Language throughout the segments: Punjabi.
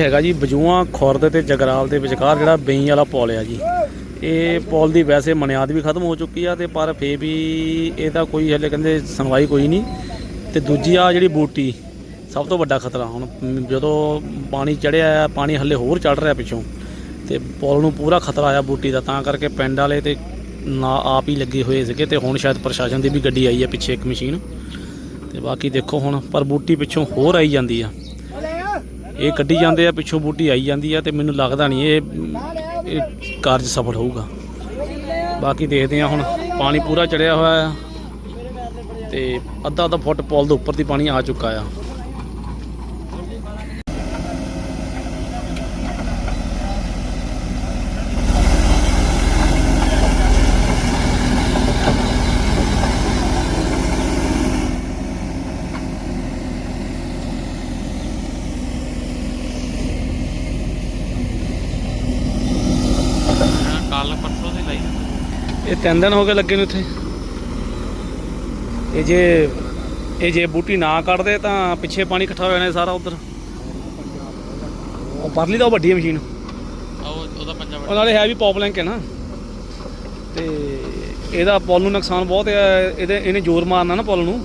ਹੈਗਾ ਜੀ ਬਜੂਆਂ, ਖੁਰਦ ਤੇ ਜਗਰਾਲ ਦੇ ਵਿਚਕਾਰ ਜਿਹੜਾ ਬਈ ਵਾਲਾ ਪੁਲ ਆ ਜੀ। ਇਹ ਪੁਲ ਦੀ ਵੈਸੇ ਮਨਿਆਦ ਵੀ ਖਤਮ ਹੋ ਚੁੱਕੀ ਆ ਤੇ ਪਰ ਫੇ ਵੀ ਇਹਦਾ ਕੋਈ ਹਲੇ ਕਹਿੰਦੇ ਸੁਣਵਾਈ ਕੋਈ ਨਹੀਂ। ਤੇ ਦੂਜੀ ਆ ਜਿਹੜੀ ਬੂਟੀ, ਸਭ ਤੋਂ ਵੱਡਾ ਖਤਰਾ ਹੁਣ, ਜਦੋਂ ਪਾਣੀ ਚੜਿਆ ਪਾਣੀ ਹਲੇ ਹੋਰ ਚੜ ਰਿਹਾ ਪਿੱਛੋਂ, ਤੇ ਪੁਲ ਨੂੰ ਪੂਰਾ ਖਤਰਾ ਆਇਆ ਬੂਟੀ ਦਾ, ਤਾਂ ਕਰਕੇ ਪਿੰਡ ਵਾਲੇ ਤੇ ਨਾ ਆਪ ਹੀ ਲੱਗੇ ਹੋਏ ਸੀਗੇ ਤੇ ਹੁਣ ਸ਼ਾਇਦ ਪ੍ਰਸ਼ਾਸਨ ਦੀ ਵੀ ਗੱਡੀ ਆਈ ਹੈ ਪਿੱਛੇ ਇੱਕ ਮਸ਼ੀਨ। ਤੇ ਬਾਕੀ ਦੇਖੋ ਹੁਣ, ਪਰ ਬੂਟੀ ਪਿੱਛੋਂ ਹੋਰ ਆਈ ਜਾਂਦੀ ਆ। ਇਹ ਕੱਢੀ ਜਾਂਦੇ ਆ, ਪਿੱਛੋਂ ਬੂਟੀ ਆਈ ਜਾਂਦੀ ਆ ਤੇ ਮੈਨੂੰ ਲੱਗਦਾ ਨਹੀਂ ਇਹ ਇਹ ਕਾਰਜ ਸਫਲ ਹੋਊਗਾ। ਬਾਕੀ ਦੇਖਦੇ ਆ ਹੁਣ, ਪਾਣੀ ਪੂਰਾ ਚੜਿਆ ਹੋਇਆ ਆ ਤੇ ਅੱਧਾ ਅੱਧਾ ਫੁੱਟ ਪੁਲ ਦੇ ਉੱਪਰ ਦੀ ਪਾਣੀ ਆ ਚੁੱਕਾ ਆ ਕੱਲ ਪਰਸੋਂ ਦੀ ਲਈ ਇਹ ਤਿੰਨ ਦਿਨ ਹੋ ਗਏ ਲੱਗੇ ਨੂੰ ਇੱਥੇ। ਇਹ ਜੇ ਇਹ ਜੇ ਬੂਟੀ ਨਾ ਕੱਢਦੇ ਤਾਂ ਪਿੱਛੇ ਪਾਣੀ ਇਕੱਠਾ ਹੋ ਜਾਣਾ ਸਾਰਾ ਉਧਰ। ਉਹ ਪਰਲੀ ਤਾਂ ਉਹ ਵੱਡੀ ਮਸ਼ੀਨ। ਉਹ ਉਹਦਾ ਪੰਜਾ ਉਹ ਨਾਲੇ ਹੈ ਵੀ ਪੌਪਲਿੰਕ ਹੈ ਨਾ। ਤੇ ਇਹਦਾ ਪੁਲ ਨੂੰ ਨੁਕਸਾਨ ਬਹੁਤ ਹੈ ਇਹਦੇ ਇਹਨੇ ਜ਼ੋਰ ਮਾਰਨਾ ਨਾ ਪੁਲ ਨੂੰ।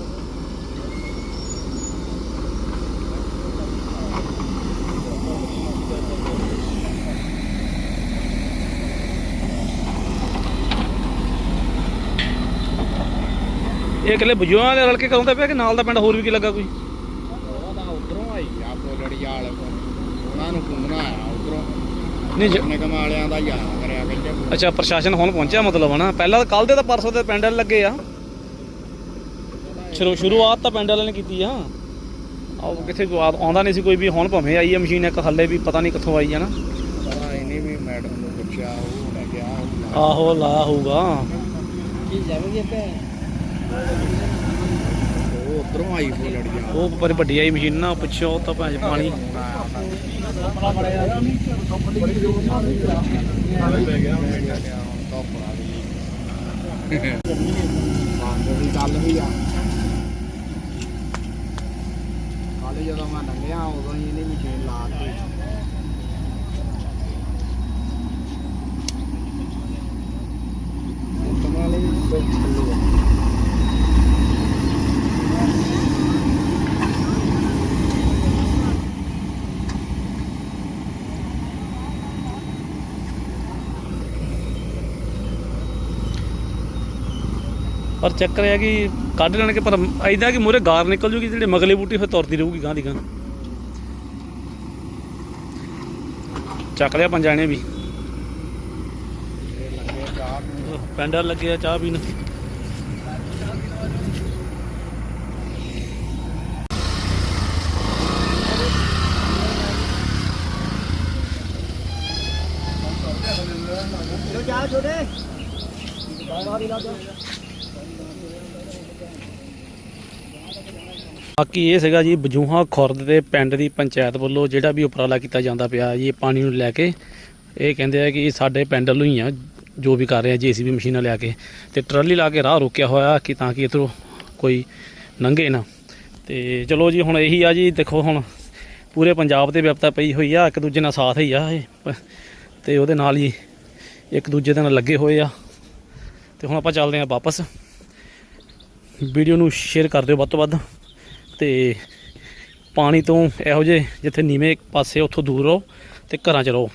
ਇਹ ਇਕੱਲੇ ਬਜੂਆਂ ਦੇ ਰਲ ਕੇ ਕਰਾਉਂਦਾ ਪਿਆ ਕਿ ਨਾਲ ਦਾ ਪਿੰਡ ਹੋਰ ਵੀ ਕੀ ਲੱਗਾ ਕੋਈ? ਉਹਦਾ ਉਧਰੋਂ ਆਈ ਆ ਪੋਲੜੀ ਵਾਲੇ ਉਹਨਾਂ ਨੂੰ ਘੁੰਮਣਾ ਆਇਆ ਉਧਰੋਂ। ਨਹੀਂ ਜ- ਨਿਗਮ ਵਾਲਿਆਂ ਦਾ ਯਾਦ ਕਰਿਆ ਕਹਿੰਦੇ ਅੱਛਾ ਪ੍ਰਸ਼ਾਸਨ ਹੁਣ ਪਹੁੰਚਿਆ ਮਤਲਬ ਹਨਾ? ਪਹਿਲਾਂ ਤਾਂ ਕੱਲ ਦੇ ਤਾਂ ਪਰਸੋਂ ਦੇ ਪਿੰਡ ਵਾਲੇ ਲੱਗੇ ਆ। ਸ਼ੁਰੂ ਸ਼ੁਰੂਆਤ ਤਾਂ ਪਿੰਡ ਵਾਲਿਆਂ ਨੇ ਕੀਤੀ ਆ। ਆਹ ਕਿੱਥੇ ਕੋਈ ਆ- ਆਉਂਦਾ ਨਹੀਂ ਸੀ ਕੋਈ ਵੀ ਹੁਣ ਭਾਵੇਂ ਆਈ ਆ ਮਸ਼ੀਨ ਇੱਕ ਹੱਲੇ ਵੀ ਪਤਾ ਨਹੀਂ ਕਿੱਥੋਂ ਆਈ ਆ ਨਾ। ਪਤਾ ਇਹਨੇ ਵੀ ਮੈਡਮ ਨੂੰ ਪੁੱਛਿਆ ਉਹ ਲੈ ਗਿਆ ਆਹੋ ਲਾਇਆ ਹੋਊਗਾ। ਕੀ ਜਾਵੇਗੀ ਤੇ ਉਹ ਉਧਰੋਂ ਆਈ ਪੋਲੜੀਆਂ ਉਹ ਪਰ ਵੱਡੀ ਆਈ ਮਸ਼ੀਨ ਨਾ ਪਿੱਛੋਂ ਤਾਂ ਭਾਂਜ ਪਾਣੀ ਦੀ ਗੱਲ ਵੀ ਆ ਕੱਲ ਜਦੋਂ ਮੈਂ ਲੰਘਿਆ ਉਦੋਂ ਹੀ ਇਹਨੇ ਮਸ਼ੀਨ ਲਾ ਦਿੱਤੀ ਕਮਾਲੇ ਤੋਂ ਚੱਲੂ ਪਰ ਚੱਕਰ ਇਹ ਹੈ ਕਿ ਕੱਢ ਲੈਣਗੇ ਪਰ ਐਦਾਂ ਕਿ ਮੂਰੇ ਗਾਰ ਨਿਕਲ ਜੂਗੀ, ਜਿਹੜੇ ਮਗਲੇ ਬੂਟੀ ਫਿਰ ਤੁਰਦੀ ਰਹੂਗੀ ਗਾਂ ਦੀ ਗਾਂ। ਚੱਕ ਲਿਆ ਪੰਜਾਂ ਨੇ ਵੀ। ਲੱਗੇ ਚਾਹ ਨੂੰ ਪਿੰਡ ਵਾਲੇ ਲੱਗੇ ਆ ਚਾਹ ਪੀਣ ਚਾਹ ਛੋੜੇ ਬਾਕੀ ਇਹ ਸੀਗਾ ਜੀ ਬਜੂਹਾ ਖੁਰਦ ਦੇ ਪਿੰਡ ਦੀ ਪੰਚਾਇਤ ਵੱਲੋਂ ਜਿਹੜਾ ਵੀ ਉਪਰਾਲਾ ਕੀਤਾ ਜਾਂਦਾ ਪਿਆ ਜੀ ਪਾਣੀ ਨੂੰ ਲੈ ਕੇ। ਇਹ ਕਹਿੰਦੇ ਆ ਕਿ ਸਾਡੇ ਪਿੰਡ ਵੱਲੋਂ ਹੀ ਆ, ਜੋ ਵੀ ਕਰ ਰਹੇ ਆ ਜੀਸੀਬੀ ਮਸ਼ੀਨਾਂ ਲਿਆ ਕੇ। ਤੇ ਟਰਾਲੀ ਲਾ ਕੇ ਰਾਹ ਰੋਕਿਆ ਹੋਇਆ ਕਿ ਤਾਂ ਕਿ ਇਧਰੋਂ ਕੋਈ ਲੰਘੇ ਨਾ। ਤੇ ਚਲੋ ਜੀ, ਹੁਣ ਇਹੀ ਆ ਜੀ, ਦੇਖੋ ਹੁਣ ਪੂਰੇ ਪੰਜਾਬ ਤੇ ਵਿਪਤਾ ਪਈ ਹੋਈ ਆ, ਇੱਕ ਦੂਜੇ ਨਾਲ ਸਾਥ ਹੀ ਆ ਇਹ। ਪ- ਤੇ ਉਹਦੇ ਨਾਲ ਹੀ ਇੱਕ ਦੂਜੇ ਦੇ ਨਾਲ ਲੱਗੇ ਹੋਏ ਆ। ਤੇ ਹੁਣ ਆਪਾਂ ਚੱਲਦੇ ਆ ਵਾਪਸ। ਵੀਡੀਓ ਨੂੰ ਸ਼ੇਅਰ ਕਰ ਦਿਓ ਵੱਧ ਤੋਂ ਵੱਧ ਤੇ ਪਾਣੀ ਤੋਂ ਇਹੋ ਜਿਹੇ ਜਿੱਥੇ ਨੀਵੇਂ ਪਾਸੇ ਉੱਥੋਂ ਦੂਰ ਰਹੋ ਤੇ ਘਰਾਂ 'ਚ ਰਹੋ।